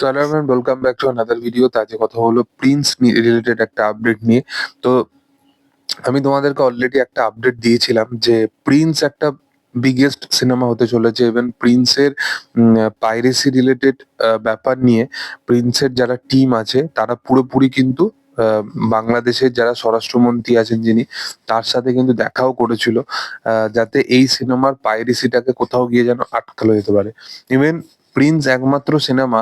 সালাম and welcome back to another video আজকে কথা হলো প্রিন্স রিলেটেড একটা আপডেট নিয়ে। তো আমি তোমাদেরকে অলরেডি একটা আপডেট দিয়েছিলাম যে প্রিন্স একটা বিগেস্ট সিনেমা হতে চলেছে। ইভেন প্রিন্সের পাইরেসি রিলেটেড ব্যাপার নিয়ে প্রিন্সের যারা টিম আছে, তারা পুরোপুরি কিন্তু বাংলাদেশের যারা স্বরাষ্ট্রমন্ত্রী আছেন যিনি, তার সাথে কিন্তু দেখাও করেছিল যাতে এই সিনেমার পাইরেসিটাকে কোথাও গিয়ে যেন আটকালো যেতে পারে। ইভেন প্রিন্স একমাত্র সিনেমা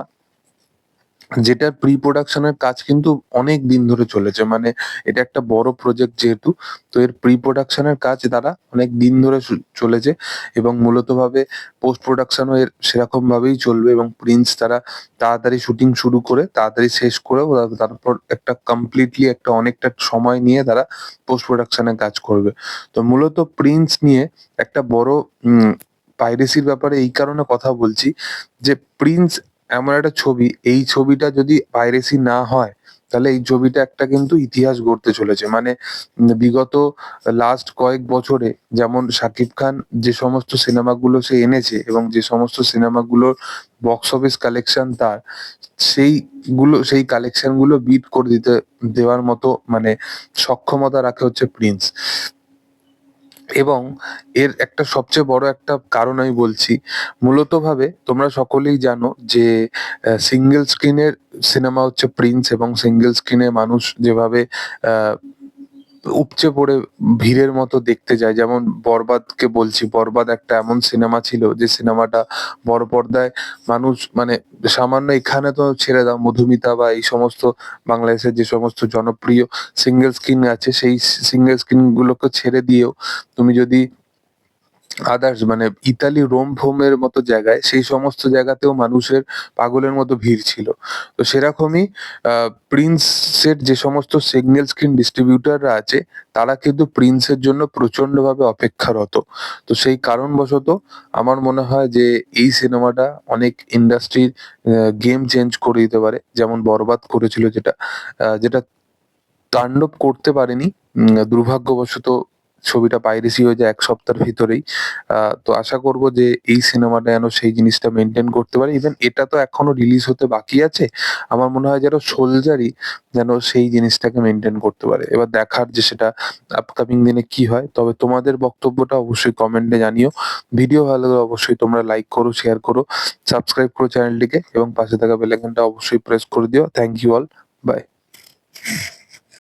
যেটার প্রি প্রোডাকশনের কাজ কিন্তু অনেক দিন ধরে চলেছে। মানে এটা একটা বড় প্রজেক্ট যেহেতু, তো এর প্রি প্রোডাকশনের কাজ তারা অনেক দিন ধরে চলেছে এবং মূলত ভাবে পোস্ট প্রোডাকশনও এর সেরকম ভাবেই চলবে এবং প্রিন্স তারা তাড়াতাড়ি শুটিং শুরু করে, তাড়াতাড়ি শেষ করে তারপর একটা কমপ্লিটলি একটা অনেকটা সময় নিয়ে তারা পোস্ট প্রোডাকশনে কাজ করবে। তো মূলত প্রিন্স নিয়ে একটা বড় পাইরেসির ব্যাপারে এই কারণে কথা বলছি যে প্রিন্স এমন একটা ছবি। এই ছবিটা যদি পাইরেসি না হয়, তাহলে এই ছবিটা একটা কিন্তু ইতিহাস গড়তে চলেছে। মানে বিগত লাস্ট কয়েক বছরে যেমন শাকিব খান যে সমস্ত সিনেমাগুলো সে এনেছে এবং যে সমস্ত সিনেমাগুলোর বক্স অফিস কালেকশন তার, সেইগুলো, সেই কালেকশনগুলো বিট করে দিতে, দেওয়ার মতো মানে সক্ষমতা রাখে হচ্ছে প্রিন্স এবং এর একটা সবচেয়ে বড় একটা কারণ আমি বলছি, মূলতভাবে তোমরা সকলেই জানো যে সিঙ্গেল স্ক্রিনের সিনেমা হচ্ছে প্রিন্স এবং সিঙ্গেল স্ক্রিনে মানুষ যেভাবে উপচে পড়ে ভিড়ের মতো দেখতে যায়। যেমন বরবাদকে বলছি, বরবাদ একটা এমন সিনেমা ছিল যে সিনেমাটা বড় পর্দায় মানুষ মানে সামান্য এখানে তো ছেড়ে দাও, মধুমিতা বা এই সমস্ত বাংলাদেশের যে সমস্ত জনপ্রিয় সিঙ্গেল স্ক্রিন আছে, সেই সিঙ্গেল স্ক্রিন গুলোকে ছেড়ে দিয়েও তুমি যদি আদার্স মানে ইতালি রোম ফোমের মতো জায়গায়, সেই সমস্ত জায়গাতেও মানুষের পাগলের মতো ভিড় ছিল। তো সেরকমই প্রিন্সের যে সমস্ত সিগন্যাল স্ক্রিন ডিস্ট্রিবিউটাররা আছে, তারা কিন্তু প্রিন্সের জন্য প্রচন্ডভাবে অপেক্ষারত। তো সেই কারণবশত আমার মনে হয় যে এই সিনেমাটা অনেক ইন্ডাস্ট্রির গেম চেঞ্জ করে দিতে পারে। যেমন বরবাদ করেছিল যেটা যেটা তাণ্ডব করতে পারেনি দুর্ভাগ্যবশত ছবিটা পাইরেসি হয়ে যায় এক সপ্তাহের ভিতরেই। তো আশা করব যে এই সিনেমাটা যেন সেই জিনিসটা মেনটেন করতে পারে। ইভেন এটা তো এখনও রিলিজ হতে বাকি আছে। আমার মনে হয় যেন সোলজারই যেন সেই জিনিসটাকে মেনটেন করতে পারে। এবার দেখার যে সেটা আপকামিং দিনে কি হয়। তবে তোমাদের বক্তব্যটা অবশ্যই কমেন্টে জানিও। ভিডিও ভালো লাগলে অবশ্যই তোমরা লাইক করো শেয়ার করো সাবস্ক্রাইব করো চ্যানেলটিকে এবং পাশে থাকা বেল আইকনটা অবশ্যই প্রেস করে দিও। Thank you all by